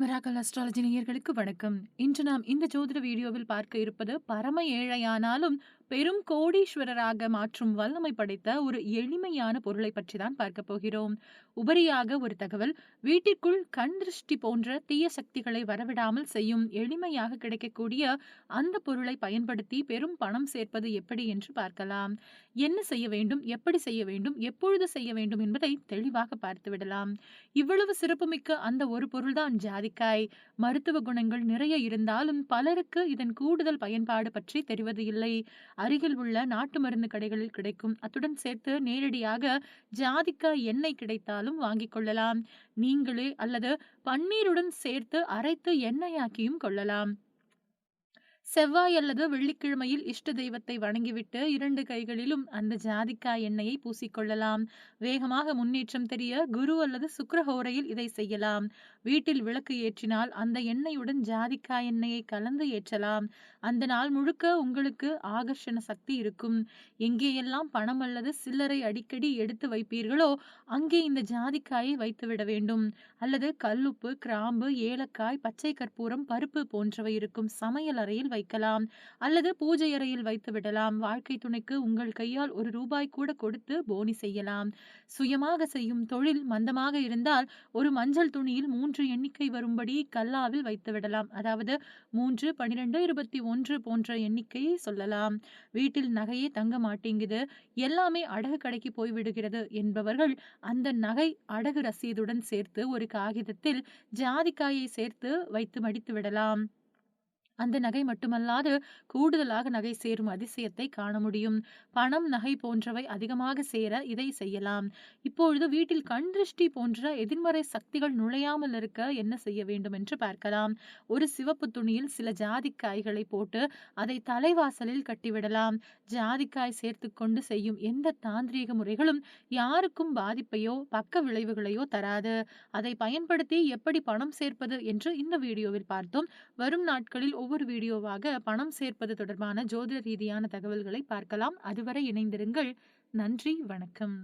Miracle astrology நேயர்களுக்கு வணக்கம். இன்று நாம் இந்த ஜோதிட வீடியோவில் பார்க்க இருப்பது, பரம ஏழையானாலும் பெரும் கோடீஸ்வரராக மாற்றும் வல்லமை படைத்த ஒரு எளிமையான பொருளை பற்றி தான் பார்க்கப் போகிறோம். உபரியாக ஒரு தகவல், வீட்டிற்குள் கண் திருஷ்டி போன்ற தீய சக்திகளை வரவிடாமல் செய்யும் எளிமையாக கிடைக்கக்கூடிய அந்த பொருளை பயன்படுத்தி பெரும் பணம் சேர்ப்பது எப்படி என்று பார்க்கலாம். என்ன செய்ய வேண்டும், எப்படி செய்ய வேண்டும், எப்பொழுது செய்ய வேண்டும் என்பதை தெளிவாக பார்த்து விடலாம் இவ்வளவு சிறப்புமிக்க அந்த ஒரு பொருள்தான் ஜாதிக்காய். மருத்துவ குணங்கள் நிறைய இருந்தாலும் பலருக்கு இதன் கூடுதல் பயன்பாடு பற்றி தெரிவது இல்லை. அருகில் உள்ள நாட்டு மருந்து கடைகளில் கிடைக்கும். அத்துடன் சேர்த்து நேரடியாக ஜாதிக்காய் எண்ணெய் கிடைத்தாலும் வாங்கிக் கொள்ளலாம். நீங்களே அல்லது பன்னீருடன் சேர்த்து அரைத்து எண்ணெயாக்கியும் கொள்ளலாம். செவ்வாய் அல்லது வெள்ளிக்கிழமையில் இஷ்ட தெய்வத்தை வணங்கிவிட்டு, இரண்டு கைகளிலும் அந்த ஜாதிக்காய் எண்ணெயை பூசிக்கொள்ளலாம். வேகமாக முன்னேற்றம் தெரிய குரு அல்லது சுக்கரஹோரையில் இதை செய்யலாம். வீட்டில் விளக்கு ஏற்றினால் அந்த எண்ணெயுடன் ஜாதிக்காய் எண்ணெயை கலந்து ஏற்றலாம். அந்த நாள் முழுக்க உங்களுக்கு ஆகர்ஷண சக்தி இருக்கும். எங்கேயெல்லாம் பணம் அல்லது சில்லறை அடிக்கடி எடுத்து வைப்பீர்களோ, அங்கே இந்த ஜாதிக்காயை வைத்துவிட வேண்டும். அல்லது கல்லுப்பு, கிராம்பு, ஏலக்காய், பச்சை கற்பூரம், பருப்பு போன்றவை இருக்கும் சமையல் அறையில் வைக்கலாம். அல்லது பூஜை அறையில் வைத்து விடலாம். வாழ்க்கை துணைக்கு உங்கள் கையால் ஒரு ரூபாய் கூட கொடுத்து போனி செய்யலாம். சுயமாக செய்யும் தொழில் மந்தமாக இருந்தால், ஒரு மஞ்சள் துணியில் மூன்று எண்ணிக்கை வரும்படி கல்லாவில் வைத்து விடலாம் அதாவது 3, 12, 21 போன்ற எண்ணிக்கையை சொல்லலாம். வீட்டில் நகையே தங்க மாட்டேங்குது, எல்லாமே அடகு கடைக்கு போய்விடுகிறது என்பவர்கள், அந்த நகை அடகு ரசீதுடன் சேர்த்து ஒரு காகிதத்தில் ஜாதிக்காயை சேர்த்து வைத்து மடித்து விடலாம் அந்த நகை மட்டுமல்லாது, கூடுதலாக நகை சேரும் அதிசயத்தை காண முடியும். பணம், நகை போன்றவை அதிகமாக சேர இதை செய்யலாம். இப்பொழுது வீட்டில் கண் திருஷ்டி போன்ற எதிர்மறை சக்திகள் நுழையாமல் இருக்க என்ன செய்ய வேண்டும் என்று பார்க்கலாம். ஒரு சிவப்பு துணியில் சில ஜாதிக்காய்களை போட்டு, அதை தலைவாசலில் கட்டிவிடலாம். ஜாதிக்காய் சேர்த்து கொண்டு செய்யும் எந்த தாந்திரீக முறைகளும் யாருக்கும் பாதிப்பையோ, பக்க விளைவுகளையோ தராது. அதை பயன்படுத்தி எப்படி பணம் சேர்ப்பது என்று இந்த வீடியோவில் பார்த்தோம். வரும் நாட்களில் ஒவ்வொரு வீடியோவாக பணம் சேர்ப்பது தொடர்பான ஜோதிட ரீதியான தகவல்களை பார்க்கலாம். அதுவரை இணைந்திருங்கள். நன்றி, வணக்கம்.